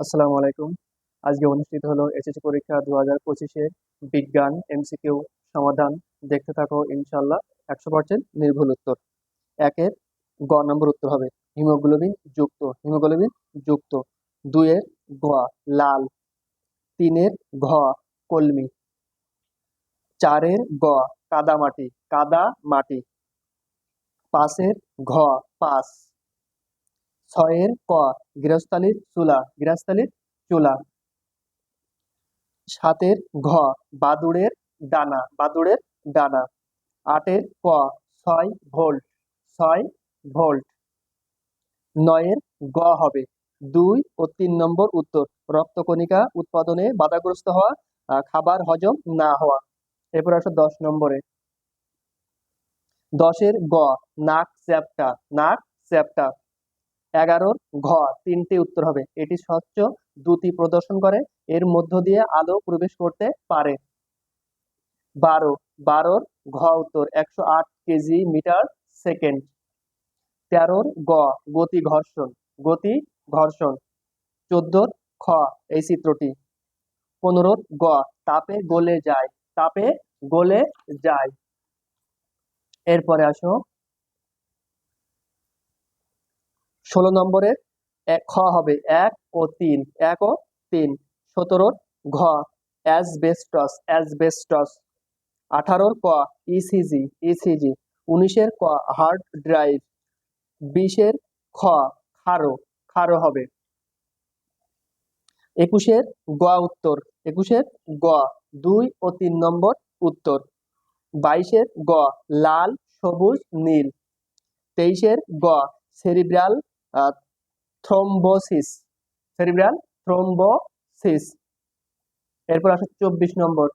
আসসালামু আলাইকুম। আজকে অনুষ্ঠিত হলো এসএসসি পরীক্ষা দু হাজার পঁচিশে বিজ্ঞান, এমসিকিউ সমাধান। দেখতে থাকো ইনশাল্লাহ একশো পার্সেন্ট নির্ভুল উত্তর। একের গ নম্বর উত্তর হবে হিমোগ্লোবিন যুক্ত হিমোগ্লোবিন যুক্ত। দুইয়ের গ লাল। তিনের ঘ কলমি। চারের গ কাদা মাটি কাদা মাটি। পাঁচের ঘ পাঁচ। ছয়ের ক গৃহস্থালির চুলা গৃহস্থালির চুলা। সাতের ঘ, বাদুড়ের ডানা বাদুড়ের ডানা। আটের ক, ছয় ভোল্ট ছয় ভোল্ট। নয়ের গ হবে, দুই ও তিন নম্বর উত্তর। রক্তকণিকা উৎপাদনে বাধাগ্রস্ত হওয়া খাবার হজম না হওয়া। এরপর আসো দশ নম্বরে। দশের গ, নাক চ্যাপ্টা নাক চ্যাপ্টা। এগারোর ঘ, তিনটি উত্তর হবে। এটি স্বচ্ছ দ্যুতি প্রদর্শন করে, এর মধ্য দিয়ে আলো প্রবেশ করতে পারে। বারো, বারোর ঘ উত্তর, একশো আট কেজি মিটার সেকেন্ড। তেরোর গ, গতি ঘর্ষণ গতি ঘর্ষণ। চোদ্দোর খ, এই চিত্রটি। পনেরোর গ, তাপে গলে যায়, তাপে গলে যায়। এরপরে আসো ষোলো নম্বরের এক খ হবে এক ও তিন। এক ও তিন। সতেরোর ঘ। Asbestos asbestos. আঠারোর ক ইসিজি ইসিজি উনিশের ক, হার্ড ড্রাইভ। বিশের খ, খারো। খারো হবে। একুশের গ উত্তর। একুশের গ, দুই ও তিন নম্বর উত্তর। বাইশের গ, লাল, সবুজ, নীল। তেইশের গ, সেরিব্রাল থ্রোম্বোসিস সেরিব্রাল থ্রোম্বোসিস এরপর আসে চব্বিশ নম্বর।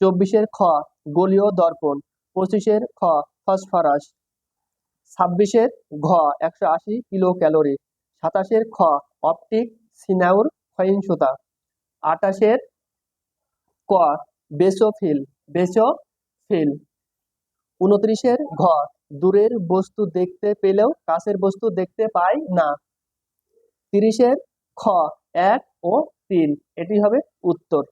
চব্বিশের খ, গোলীয় দর্পণ। পঁচিশের খ, ফসফরাস। ছাব্বিশের ঘ, একশো আশি কিলো ক্যালোরি সাতাশের খ, অপটিক সিনাউর সহিংসতা। আটাশের ক, বেসোফিল। বেসোফিল। উনত্রিশের ঘ দূরের বস্তু দেখতে পেলেও কাছের বস্তু দেখতে পাই না। তিরিশের খ, এক ও তিন, এটি হবে উত্তর।